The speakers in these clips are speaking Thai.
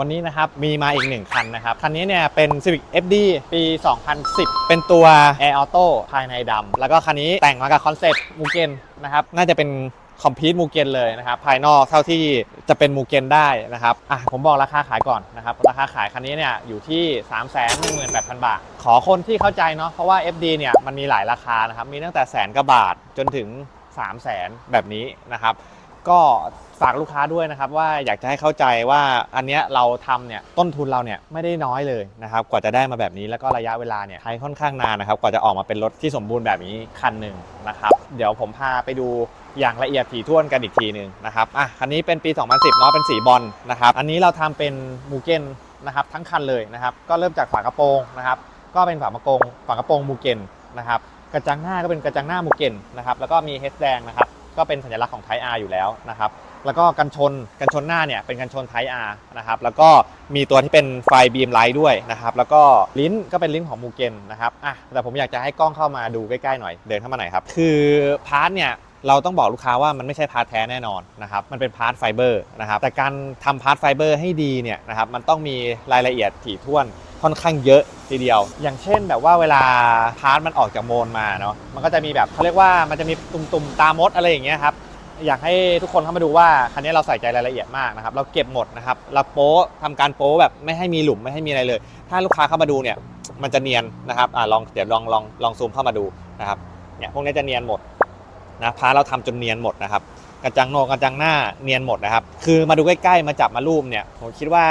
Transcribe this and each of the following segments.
วันนี้นะครับมีมาอีกหนึ่งคันนะครับ คันนี้เนี่ยเป็น Civic FD ปี 2010 เป็นตัว Air Auto ภายในดำแล้วก็คันนี้แต่งมากับคอนเซ็ปต์มูเกนนะครับน่าจะเป็นคอมพิวต์มูเกนเลยนะครับ ภายนอกเท่าที่จะเป็นมูเกนได้นะครับอะผมบอกราคาขายก่อนนะครับ ราคาขายคันนี้เนี่ยอยู่ที่ 3 1 8 0 0 0 บาท ขอคนที่เข้าใจเนาะเพราะว่า FD เนี่ยมันมีหลายราคานะครับ มีตั้งแต่แสนกว่าบาทจนถึง 3 0 0แสนแบบนี้นะครับ ก็ฝากลูกค้าด้วยนะครับว่าอยากจะให้เข้าใจว่าอันเนี้ยเราทำเนี่ยต้นทุนเราเนี่ยไม่ได้น้อยเลยนะครับกว่าจะได้มาแบบนี้แล้วก็ระยะเวลาเนี่ยใช้ค่อนข้างนานนะครับกว่าจะออกมาเป็นรถที่สมบูรณ์แบบนี้คันหนึ่งนะครับเดี๋ยวผมพาไปดูอย่างละเอียดถี่ถ้วนกันอีกทีหนึ่งนะครับอะคันนี้เป็นปี 2010เนาะเป็นสีบอลนะครับอันนี้เราทำเป็นมูเกนนะครับทั้งคันเลยนะครับก็เริ่มจากฝากระโปรงนะครับก็เป็นฝากระโปรงฝากระโปรงมูเกนนะครับกระจังหน้าก็เป็นกระจังหน้ามูเกนนะครับแล้วก็มีเฮดแดงนะครับ ก็เป็นสัญลักษณ์ของไท R อยู่แล้วนะครับแล้วก็กันชนกันชนหน้าเนี่ยเป็นกันชนไท R นะครับแล้วก็มีตัวที่เป็นไฟบีมไลท์ด้วยนะครับแล้วก็ลิ้นก็เป็นลิ้นของมูเกนนะครับอะแต่ผมอยากจะให้กล้องเข้ามาดูใกล้ๆหน่อยเดินเข้ามาหน่อยครับคือพาร์ทเนี่ยเราต้องบอกลูกค้าว่ามันไม่ใช่พาร์ทแท้แน่นอนนะครับ มันเป็นพาร์ทไฟเบอร์นะครับ แต่การทำพาร์ทไฟเบอร์ให้ดีเนี่ยนะครับ มันต้องมีรายละเอียดถี่ถ้วน ค่อนข้างเยอะทีเดียว อย่างเช่นแบบว่าเวลาพาร์ทมันออกจากโมนมาเนาะมันก็จะมีแบบเขาเรียกว่ามันจะมีตุ่มๆตามดอะไรอย่างเงี้ยครับอยากให้ทุกคนเข้ามาดูว่าคันนี้เราใส่ใจรายละเอียดมากนะครับ เราเก็บหมดนะครับ เราโป๊ทำการโป๊แบบไม่ให้มีหลุมไม่ให้มีอะไรเลย ถ้าลูกค้าเข้ามาดูเนี่ย มันจะเนียนนะครับอ่าลองเดี๋ยวลองลองลองซูมเข้ามาดูนะครับ เนี่ยพวกนี้จะเนียนหมดนะพาเราทำจนเนียนหมดนะครับ กระจังโหนกกระจังหน้าเนียนหมดนะครับ คือมาดูใกล้ๆมาจับมารูปเนี่ย ผมคิดว่า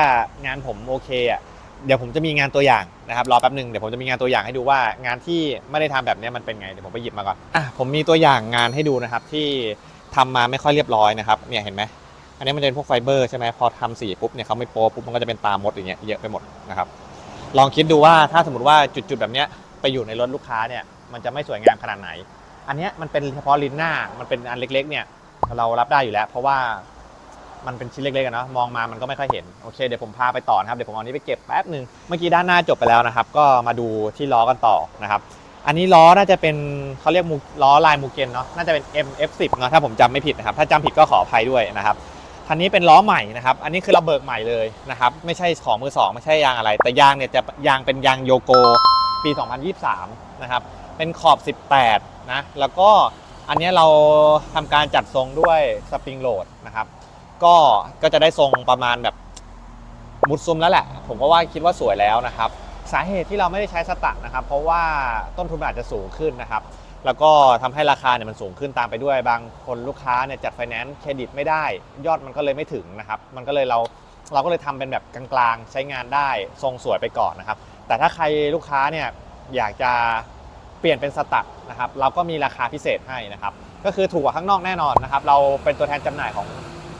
งานผมโอเคอะ เดี๋ยวผมจะมีงานตัวอย่างนะครับรอแป๊บหนึ่งเดี๋ยวผมจะมีงานตัวอย่างให้ดูว่างานที่ไม่ได้ทำแบบนี้มันเป็นไงเดี๋ยวผมไปหยิบมาก่อนอะผมมีตัวอย่างงานให้ดูนะครับที่ทำมาไม่ค่อยเรียบร้อยนะครับเนี่ยเห็นไหมอันนี้มันจะเป็นพวกไฟเบอร์ใช่ไหมพอทำสีปุ๊บเนี่ยเขาไม่โป๊ปุ๊บมันก็จะเป็นตามดอย่างเงี้ยเยอะไปหมดนะครับลองคิดดูว่าถ้าสมมติว่าจุดๆแบบเนี้ยไปอยู่ในรถลูกค้าเนี่ยมันจะไม่สวยงามขนาดไหน อันเนี้ยมันเป็นเฉพาะลิ้นหน้ามันเป็นอันเล็กๆเนี่ยเรารับได้อยู่แล้ว เพราะว่า มันเป็นชิ้นเล็กๆอะเนาะมองมามันก็ไม่ค่อยเห็นโอเคเดี๋ยวผมพาไปต่อนะครับเดี๋ยวผมเอานี้ไปเก็บแป๊บหนึ่งเมื่อกี้ด้านหน้าจบไปแล้วนะครับ ก็มาดูที่ล้อกันต่อนะครับ อันนี้ล้อน่าจะเป็นเขาเรียกมูล้อลายมูเกนเนาะน่าจะเป็น MF10 เนาะถ้าผมจำไม่ผิดนะครับ ถ้าจำผิดก็ขออภัยด้วยนะครับคันนี้เป็นล้อใหม่นะครับ อันนี้คือเราเบิกใหม่เลยนะครับไม่ใช่ของมือสองไม่ใช่ยางอะไร แต่ยางเนี่ยจะยางเป็นยางโยโกปี 2023 นะครับ เป็นขอบ 18 นะ แล้วก็อันนี้เราทำการจัดทรงด้วยสปริงโหลดนะครับ ก็ก็จะได้ทรงประมาณแบบมุดซุมแล้วแหละ ผมก็ว่าคิดว่าสวยแล้วนะครับ สาเหตุที่เราไม่ได้ใช้สตัดนะครับ เพราะว่าต้นทุนมันอาจจะสูงขึ้นนะครับ แล้วก็ทำให้ราคาเนี่ยมันสูงขึ้นตามไปด้วย บางคนลูกค้าเนี่ยจัดไฟแนนซ์เครดิตไม่ได้ ยอดมันก็เลยไม่ถึงนะครับ มันก็เลยเราเราก็เลยทำเป็นแบบกลางๆ ใช้งานได้ทรงสวยไปก่อนนะครับ แต่ถ้าใครลูกค้าเนี่ยอยากจะเปลี่ยนเป็นสตัดนะครับ เราก็มีราคาพิเศษให้นะครับ ก็คือถูกกว่าข้างนอกแน่นอนนะครับ เราเป็นตัวแทนจำหน่ายของ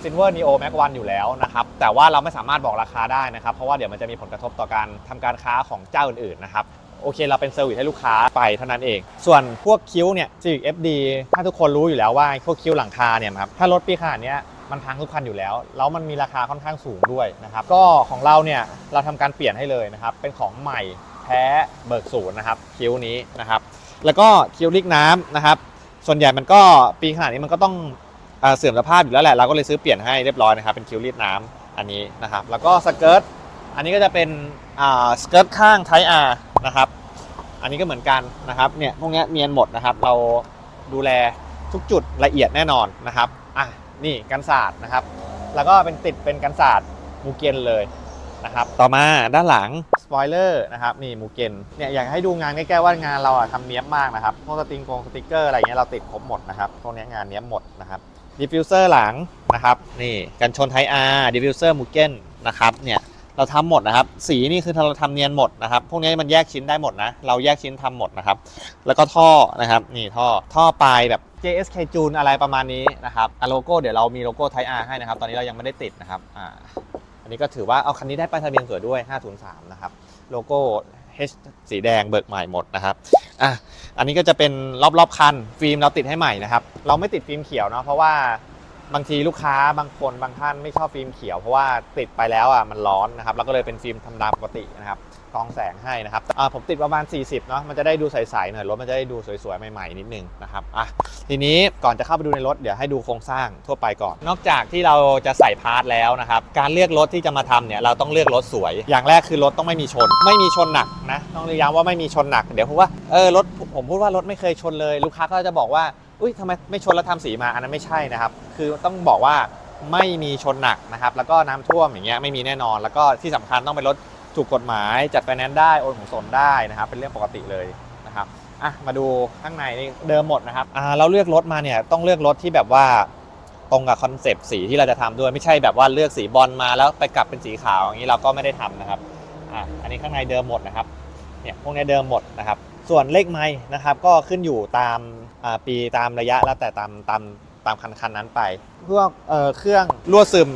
Silver Neo Max 1อยู่แล้วนะครับ แต่ว่าเราไม่สามารถบอกราคาได้นะครับ เพราะว่าเดี๋ยวมันจะมีผลกระทบต่อการทำการค้าของเจ้าอื่นๆนะครับโอเค เราเป็นเซอร์วิสให้ลูกค้าไปเท่านั้นเอง ส่วนพวกคิ้วเนี่ย Civic FD ถ้าทุกคนรู้อยู่แล้วว่าพวกคิ้วหลังคาเนี่ยครับถ้ารถปีขนาดเนี้ยมันพังทุกคันอยู่แล้ว แล้วมันมีราคาค่อนข้างสูงด้วยนะครับ ก็ของเราเนี่ย เราทำการเปลี่ยนให้เลยนะครับ เป็นของใหม่แท้เบิกศูนย์นะครับ คิ้วนี้นะครับ แล้วก็คิ้วลิกน้ำนะครับ ส่วนใหญ่มันก็ปีขนาดนี้มันก็ต้อง เสื่อมสภาพอยู่แล้วแหละเราก็เลยซื้อเปลี่ยนให้เรียบร้อยนะครับเป็นคิวรีดน้ำอันนี้นะครับ แล้วก็สเกิร์ตอันนี้ก็จะเป็นสเกิร์ตข้างไทอาร์นะครับ อันนี้ก็เหมือนกันนะครับเนี่ยพวกนี้เนียนหมดนะครับ เราดูแลทุกจุดละเอียดแน่นอนนะครับอะนี่กันศาสตร์นะครับ แล้วก็เป็นติดเป็นกันศาสตร์มูเกนเลยนะครับ ต่อมาด้านหลังสปอยเลอร์นะครับนี่มูเกนเนี่ยอยากให้ดูงานใกล้ๆว่างานเราอะทำเนี้ยบมากนะครับพวกสติงกงสติกเกอร์อะไรเงี้ยเราติดครบหมดนะครับพวกนี้งานเนี้ยบหมดนะครับ ดิฟฟิวเซอร์หลังนะครับนี่กันชนไทอาร์ดิฟฟิวเซอร์มูเกนนะครับเนี่ยเราทำหมดนะครับ สีนี่คือเราทำเนียนหมดนะครับ พวกนี้มันแยกชิ้นได้หมดนะ เราแยกชิ้นทำหมดนะครับ แล้วก็ท่อนะครับ นี่ท่อ ท่อปลายแบบ JSK จูนอะไรประมาณนี้นะครับอะโลโก้เดี๋ยวเรามีโลโก้ไทอาร์ให้นะครับ ตอนนี้เรายังไม่ได้ติดนะครับ อ่า อันนี้ก็ถือว่าเอาคันนี้ได้ป้ายทะเบียนสวยด้วย 503 นะครับ โลโก้ H สีแดงเบิกใหม่หมดนะครับ อะอันนี้ก็จะเป็นรอบๆคันฟิล์มเราติดให้ใหม่นะครับ เราไม่ติดฟิล์มเขียวเนาะเพราะว่าบางทีลูกค้าบางคนบางท่านไม่ชอบฟิล์มเขียวเพราะว่าติดไปแล้วอะมันร้อนนะครับ เราก็เลยเป็นฟิล์มธรรมดาปกตินะครับ กองแสงให้นะครับผมติดประมาณ 40เนาะมันจะได้ดูใสๆหน่อยรถมันจะได้ดูสวยๆ ใหม่ๆ นิดนึงนะครับอะทีนี้ก่อนจะเข้าไปดูในรถเดี๋ยวให้ดูโครงสร้างทั่วไปก่อน นอกจากที่เราจะใส่พาร์ทแล้วนะครับการเลือกรถที่จะมาทำเนี่ยเราต้องเลือกรถสวย อย่างแรกคือรถต้องไม่มีชน ไม่มีชนหนักนะต้องย้ำว่าไม่มีชนหนักเดี๋ยวพูดว่าเออรถผมพูดว่ารถไม่เคยชนเลยลูกค้าก็จะบอกว่าอุ้ยทำไมไม่ชนแล้วทำสีมาอันนั้นไม่ใช่นะครับ คือต้องบอกว่าไม่มีชนหนักนะครับ แล้วก็น้ำท่วมอย่างเงี้ยไม่มีแน่นอน แล้วก็ที่สำคัญต้องเป็นรถ ถูกกฎหมายจัดไฟแนนซ์ได้โอนของสนได้นะครับ เป็นเรื่องปกติเลยนะครับอะมาดูข้างในนี่เดิมหมดนะครับอ่าเราเลือกรถมาเนี่ยต้องเลือกรถที่แบบว่าตรงกับคอนเซปต์สีที่เราจะทำด้วยไม่ใช่แบบว่าเลือกสีบอลมาแล้วไปกลับเป็นสีขาวอย่างนี้เราก็ไม่ได้ทำนะครับอะอันนี้ข้างในเดิมหมดนะครับเนี่ยพวกนี้เดิมหมดนะครับ ส่วนเลขไม้นะครับก็ขึ้นอยู่ตามอ่าปีตามระยะแล้วแต่ตามตามตามคันคันนั้นไปพวกเอ่อเครื่องรั่วซึม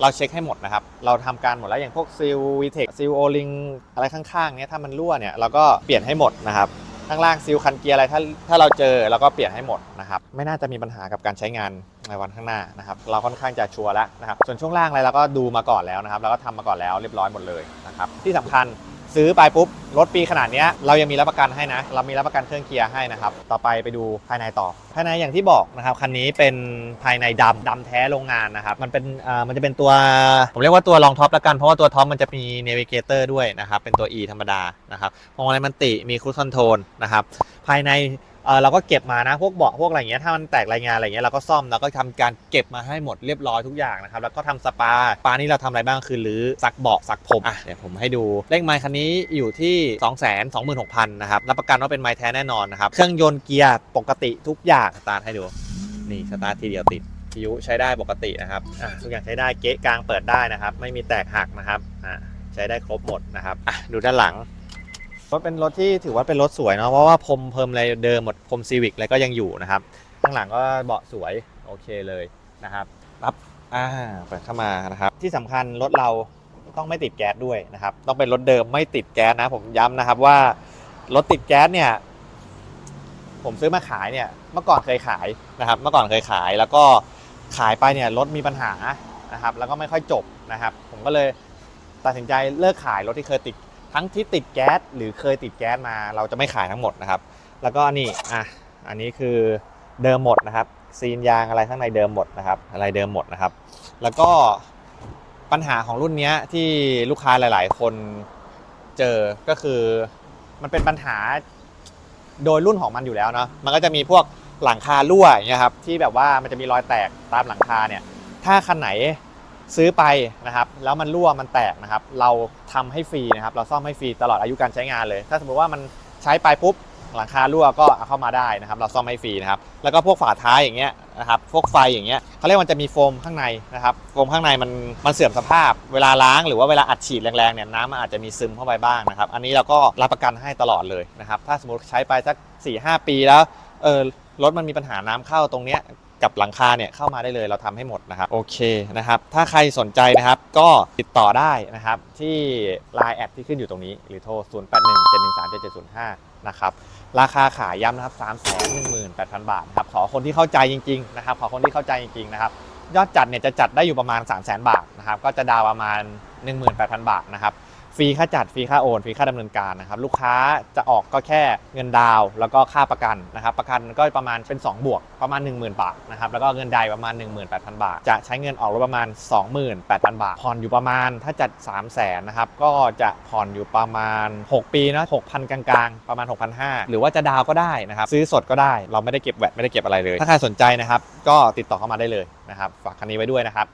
เราเช็คให้หมดนะครับ เราทำการหมดแล้วอย่างพวกซิลวีเทคซิลโอลิงอะไรข้างๆเนี้ยถ้ามันรั่วเนี่ยเราก็เปลี่ยนให้หมดนะครับข้างล่างซิลคันเกียร์อะไรถ้าถ้าเราเจอเราก็เปลี่ยนให้หมดนะครับไม่น่าจะมีปัญหากับการใช้งานในวันข้างหน้านะครับเราค่อนข้างจะชัวร์แล้วนะครับส่วนช่วงล่างอะไรเราก็ดูมาก่อนแล้วนะครับเราก็ทำมาก่อนแล้วเรียบร้อยหมดเลยนะครับที่สำคัญ ซื้อไปปุ๊บรถปีขนาดนี้เรายังมีรับประกันให้นะ เรามีรับประกันเครื่องเกียร์ให้นะครับ ต่อไปไปดูภายในต่อ ภายในอย่างที่บอกนะครับคันนี้เป็นภายในดำดำแท้โรงงานนะครับ มันเป็นอ่ามันจะเป็นตัว ผมเรียกว่าตัวรองท็อปละกัน เพราะว่าตัวท็อปมันจะมีเนวิเกเตอร์ด้วยนะครับ เป็นตัว E ธรรมดานะครับพวงมาลัยมันติมีครู i คอนโทรลนะครับ ภายใน เออเราก็เก็บมานะพวกเบาะพวกอะไรเงี้ยถ้ามันแตกรายงานอะไรเงี้ยเราก็ซ่อมแล้วก็ทำการเก็บมาให้หมดเรียบร้อยทุกอย่างนะครับแล้วก็ทำสปาสปานี่เราทำอะไรบ้างคือรื้อซักเบาะซักผมอะเดี๋ยวผมให้ดูเลขไมค์คันนี้อยู่ที่ 2 2 6 0 0 0นะครับรับประกันว่าเป็นไมค์แท้แน่นอนนะครับเครื่องยนต์เกียร์ปกติทุกอย่างสตาร์ทให้ดูนี่สตาร์ททีเดียวติดพิยุใช้ได้ปกตินะครับอะทุกอย่างใช้ได้เก๊ะกลางเปิดได้นะครับ ไม่มีแตกหักนะครับอะใช้ได้ครบหมดนะครับอะดูด้านหลัง รถเป็นรถที่ถือว่าเป็นรถสวยเนาะเพราะว่าพรมเพิ่มอะไรเดิมหมดพรมซีวิกอะไรก็ยังอยู่นะครับข้างหลังก็เบาะสวยโอเคเลยนะครับรับอ่าเปิดเข้ามานะครับที่สำคัญรถเราต้องไม่ติดแก๊สด้วยนะครับ ต้องเป็นรถเดิมไม่ติดแก๊สนะ ผมย้ำนะครับว่ารถติดแก๊สเนี่ย ผมซื้อมาขายเนี่ยเมื่อก่อนเคยขายนะครับ เมื่อก่อนเคยขาย แล้วก็ขายไปเนี่ยรถมีปัญหานะครับ แล้วก็ไม่ค่อยจบนะครับ ผมก็เลยตัดสินใจเลิกขายรถที่เคยติด ทั้งที่ติดแก๊สหรือเคยติดแก๊สมา เราจะไม่ขายทั้งหมดนะครับ แล้วก็นี่อะอันนี้คือเดิมหมดนะครับ ซีนยางอะไรข้างในเดิมหมดนะครับ อะไรเดิมหมดนะครับ แล้วก็ปัญหาของรุ่นนี้ที่ลูกค้าหลาย ๆ คนเจอก็คือมันเป็นปัญหาโดยรุ่นของมันอยู่แล้วเนาะมันก็จะมีพวกหลังคารั่วอย่างเงี้ยครับที่แบบว่ามันจะมีรอยแตกตามหลังคาเนี่ย ถ้าคันไหน ซื้อไปนะครับแล้วมันรั่วมันแตกนะครับเราทำให้ฟรีนะครับเราซ่อมให้ฟรีตลอดอายุการใช้งานเลย ถ้าสมมติว่ามันใช้ไปปุ๊บหลังคารั่วก็เอาเข้ามาได้นะครับ เราซ่อมให้ฟรีนะครับแล้วก็พวกฝาท้ายอย่างเงี้ยนะครับพวกไฟอย่างเงี้ยเขาเรียกมันจะมีโฟมข้างในนะครับโฟมข้างในมันมันเสื่อมสภาพ เวลาล้างหรือว่าเวลาอัดฉีดแรงๆเนี่ยน้ำมันอาจจะมีซึมเข้าไปบ้างนะครับอันนี้เราก็รับประกันให้ตลอดเลยนะครับถ้าสมมติใช้ไปสัก4ี่หปีแล้วเออรถมันมีปัญหาน้ำเข้าตรงเนี้ย กับหลังคาเนี่ยเข้ามาได้เลยเราทำให้หมดนะครับโอเคนะครับ ถ้าใครสนใจนะครับก็ติดต่อได้นะครับ ที่ Line แอดที่ขึ้นอยู่ตรงนี้ หรือโทร 0 8 1 7 1 3 7 7 0 5 นะครับราคาขายย้ำนะครับ 3 1 8 0 0 0 บาทครับขอคนที่เข้าใจจริงๆนะครับขอคนที่เข้าใจจริงๆนะครับยอดจัดเนี่ยจะจัดได้อยู่ประมาณ 3 0 0 0 0 0 บาทนะครับก็จะดาวประมาณ 18,000 บาทนะครับ ฟรีค่าจัดฟรีค่าโอนฟรีค่าดำเนินการนะครับลูกค้าจะออกก็แค่เงินดาวแล้วก็ค่าประกันนะครับประกันก็ประมาณเป็น 2 บวกประมาณ 10,000 บาทนะครับแล้วก็เงินใดประมาณ 18,000 บาท จะใช้เงินออกรถประมาณ 28,000 บาทผ่อนอยู่ประมาณถ้าจัด 3 0 0แสนนะครับก็จะผ่อนอยู่ประมาณ 6 ปีนะ6,000 กลางๆ ประมาณ 6,500 หรือว่าจะดาวก็ได้นะครับซื้อสดก็ได้เราไม่ได้เก็บแวตไม่ได้เก็บอะไรเลย ถ้าใครสนใจนะครับก็ติดต่อเข้ามาได้เลยนะครับฝากคันนี้ไว้ด้วยนะครับ